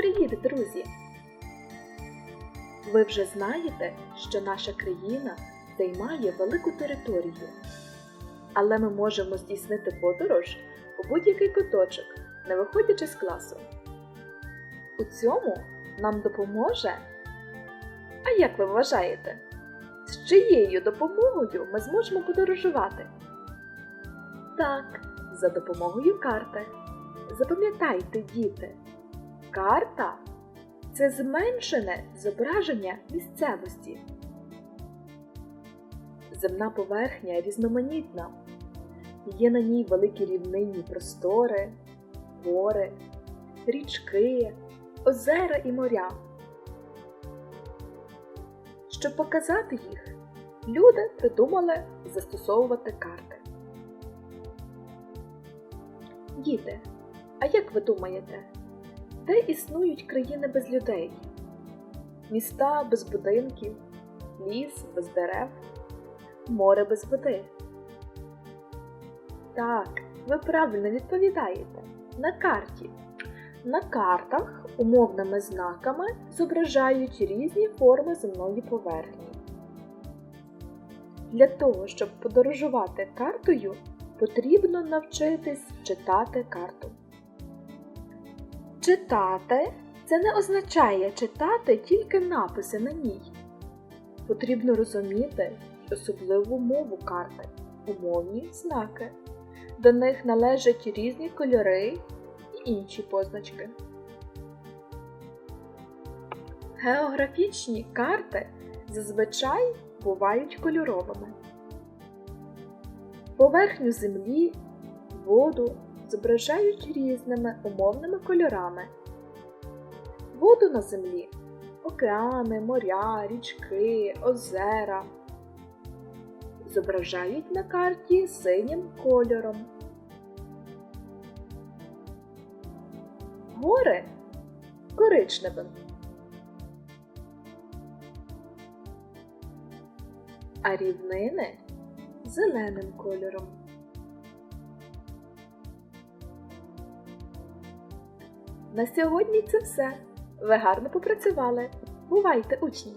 Привіт, друзі! Ви вже знаєте, що наша країна займає велику територію, але ми можемо здійснити подорож у будь-який куточок, не виходячи з класу. У цьому нам допоможе. А як ви вважаєте, з чиєю допомогою ми зможемо подорожувати? Так, за допомогою карти. Запам'ятайте, діти, карта це зменшене зображення місцевості. Земна поверхня різноманітна. Є на ній великі рівнинні простори, гори, річки, озера і моря. Щоб показати їх, люди придумали застосовувати карти. Діти, а як ви думаєте, де існують країни без людей? Міста без будинків, ліс без дерев, море без води? Так, ви правильно відповідаєте. На карті. На картах умовними знаками зображають різні форми земної поверхні. Для того, щоб подорожувати картою, потрібно навчитись читати карту. Читати це не означає читати тільки написи на ній. Потрібно розуміти особливу мову карти, умовні знаки. До них належать різні кольори і інші позначки. Географічні карти зазвичай бувають кольоровими. Поверхню землі, воду зображають різними умовними кольорами. Воду на землі океани, моря, річки, озера. Зображають на карті синім кольором. Гори коричневим. А рівнини зеленим кольором. На сьогодні це все. Ви гарно попрацювали. Бувайте, учні!